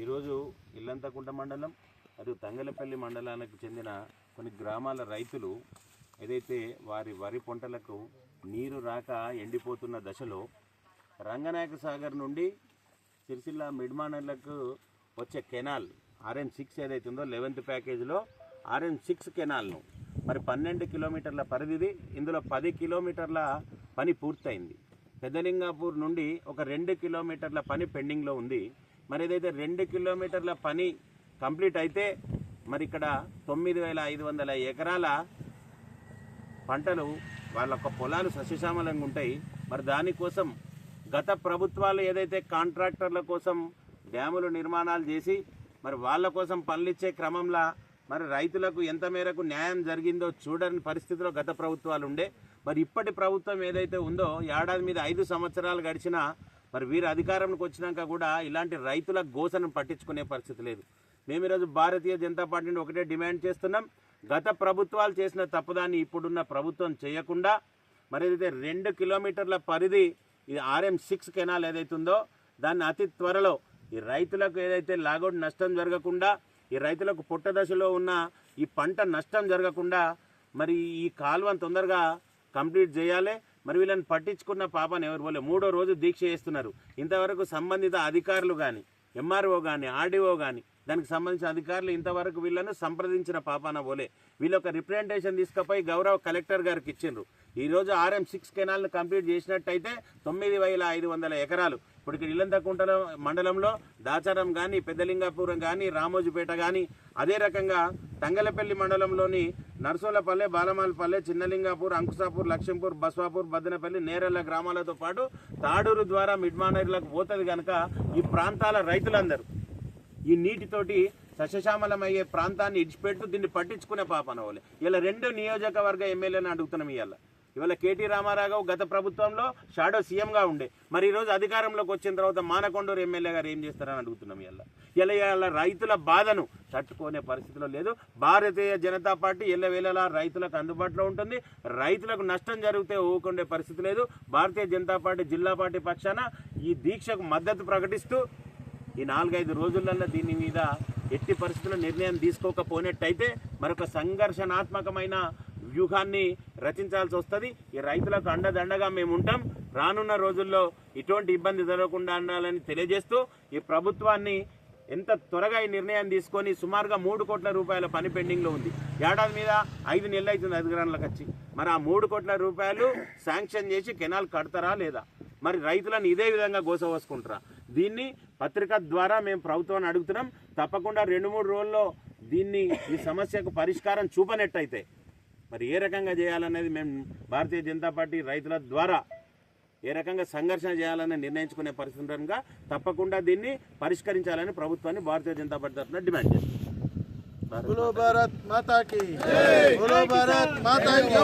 ఈరోజు ఇల్లంతకుంట మండలం మరియు తంగలపల్లి మండలానికి చెందిన కొన్ని గ్రామాల రైతులు ఏదైతే వారి వరి పంటలకు నీరు రాక ఎండిపోతున్న దశలో రంగనాయక సాగర్ నుండి సిరిసిల్ల మిడ్మానర్లకు వచ్చే కెనాల్ ఆర్ఎన్ సిక్స్ ఏదైతే ఉందో లెవెన్త్ ప్యాకేజీలో ఆర్ఎన్ సిక్స్ కెనాల్ను. మరి పన్నెండు కిలోమీటర్ల పరిధిది ఇందులో పది కిలోమీటర్ల పని పూర్తయింది. పెదలింగాపూర్ నుండి ఒక రెండు కిలోమీటర్ల పని పెండింగ్లో ఉంది. మరి ఏదైతే రెండు కిలోమీటర్ల పని కంప్లీట్ అయితే మరి ఇక్కడ తొమ్మిది వేల ఐదు వందల ఎకరాల పంటలు వాళ్ళ యొక్క పొలాలు సస్యశ్యామలంగా ఉంటాయి. మరి దానికోసం గత ప్రభుత్వాలు ఏదైతే కాంట్రాక్టర్ల కోసం డ్యాములు నిర్మాణాలు చేసి మరి వాళ్ళ కోసం పనులు ఇచ్చే క్రమంలో మరి రైతులకు ఎంత మేరకు న్యాయం జరిగిందో చూడని పరిస్థితిలో గత ప్రభుత్వాలు ఉండే. మరి ఇప్పటి ప్రభుత్వం ఏదైతే ఉందో ఏడాది మీద ఐదు సంవత్సరాలు గడిచినా మరి వీరు అధికారంలోకి వచ్చినాక కూడా ఇలాంటి రైతుల గోసను పట్టించుకునే పరిస్థితి లేదు. మేము ఈరోజు భారతీయ జనతా పార్టీని ఒకటే డిమాండ్ చేస్తున్నాం. గత ప్రభుత్వాలు చేసిన తప్పుదాన్ని ఇప్పుడున్న ప్రభుత్వం చేయకుండా మరి ఏదైతే రెండు కిలోమీటర్ల పరిధి ఈ ఆర్ఎం సిక్స్ కెనాల్ ఏదైతుందో దాన్ని అతి త్వరలో ఈ రైతులకు ఏదైతే లాగౌట్ నష్టం జరగకుండా ఈ రైతులకు పుట్ట దశలో ఉన్న ఈ పంట నష్టం జరగకుండా మరి ఈ కాలువను తొందరగా కంప్లీట్ చేయాలి. మరి వీళ్ళని పట్టించుకున్న పాపని ఎవరు పోలే మూడో రోజు దీక్ష చేస్తున్నారు. ఇంతవరకు సంబంధిత అధికారులు కానీ ఎంఆర్ఓ కానీ ఆర్డీఓ కానీ దానికి సంబంధించిన అధికారులు ఇంతవరకు వీళ్ళను సంప్రదించిన పాపాన పోలే. వీళ్ళు ఒక రిప్రజెంటేషన్ తీసుకుపోయి గౌరవ కలెక్టర్ గారికి ఇచ్చిండ్రు. ఈరోజు ఆర్ఎం సిక్స్ కెనాల్ను కంప్లీట్ చేసినట్టయితే తొమ్మిది వేల ఐదు వందల ఎకరాలు. ఇప్పుడు ఇక్కడ ఇల్లంతకుంటల మండలంలో దాచారం కానీ పెద్దలింగాపురం కానీ రామోజుపేట కానీ అదే రకంగా తంగలపల్లి మండలంలోని నర్సోలపల్లె బాలమాలపల్లె చిన్నలింగాపూర్ అంకుసాపూర్ లక్ష్మీపూర్ బస్వాపూర్ బద్దనపల్లి నేరెళ్ళ గ్రామాలతో పాటు తాడూరు ద్వారా మిడ్మానర్లకు పోతుంది కనుక ఈ ప్రాంతాల రైతులందరూ ఈ నీటితోటి సస్యశ్యామలమయ్యే ప్రాంతాన్ని ఇడిచిపెట్టు దీన్ని పట్టించుకునే పాపన వాళ్ళు ఇలా రెండు నియోజకవర్గ ఎమ్మెల్యేని అడుగుతున్నాం ఇవాళ ఇవాళ కేటీ రామారావు గత ప్రభుత్వంలో షాడో సీఎంగా ఉండే. మరి ఈరోజు అధికారంలోకి వచ్చిన తర్వాత మానకొండూరు ఎమ్మెల్యే గారు ఏం చేస్తారని అడుగుతున్నాం ఇలా ఇలా రైతుల బాధను తట్టుకునే పరిస్థితిలో లేదు. భారతీయ జనతా పార్టీ ఎల్లవేళలా రైతులకు అందుబాటులో ఉంటుంది. రైతులకు నష్టం జరిగితే ఊకుండే పరిస్థితి లేదు. భారతీయ జనతా పార్టీ జిల్లా పార్టీ పక్షాన ఈ దీక్షకు మద్దతు ప్రకటిస్తూ ఈ నాలుగైదు రోజులలో దీని మీద ఎట్టి పరిస్థితుల్లో నిర్ణయం తీసుకోకపోయినట్టయితే మరొక సంఘర్షణాత్మకమైన వ్యూహాన్ని రచించాల్సి వస్తుంది. ఈ రైతులకు అండదండగా మేము ఉంటాం. రానున్న రోజుల్లో ఇటువంటి ఇబ్బంది జరగకుండా ఉండాలని తెలియజేస్తూ ఈ ప్రభుత్వాన్ని ఎంత త్వరగా ఈ నిర్ణయం తీసుకొని సుమారుగా మూడు కోట్ల రూపాయల పని పెండింగ్లో ఉంది. ఏడాది మీద ఐదు నెలలు అవుతుంది అధికారంలోకి వచ్చి. మరి ఆ మూడు కోట్ల రూపాయలు శాంక్షన్ చేసి కెనాల్ కడతారా లేదా? మరి రైతులను ఇదే విధంగా గోసవసుకుంటారా? దీన్ని పత్రిక ద్వారా మేము ప్రభుత్వాన్ని అడుగుతున్నాం. తప్పకుండా రెండు మూడు రోజుల్లో దీన్ని ఈ సమస్యకు పరిష్కారం చూపనట్టయితే మరి ఏ రకంగా చేయాలనేది మేము భారతీయ జనతా పార్టీ రైతుల ద్వారా ఏ రకంగా సంఘర్షణ చేయాలని నిర్ణయించుకునే పరిస్థితులుగా తప్పకుండా దీన్ని పరిష్కరించాలని ప్రభుత్వాన్ని భారతీయ జనతా పార్టీ తరఫున డిమాండ్ చేస్తుంది భారత్ మాతాకి మాతాకి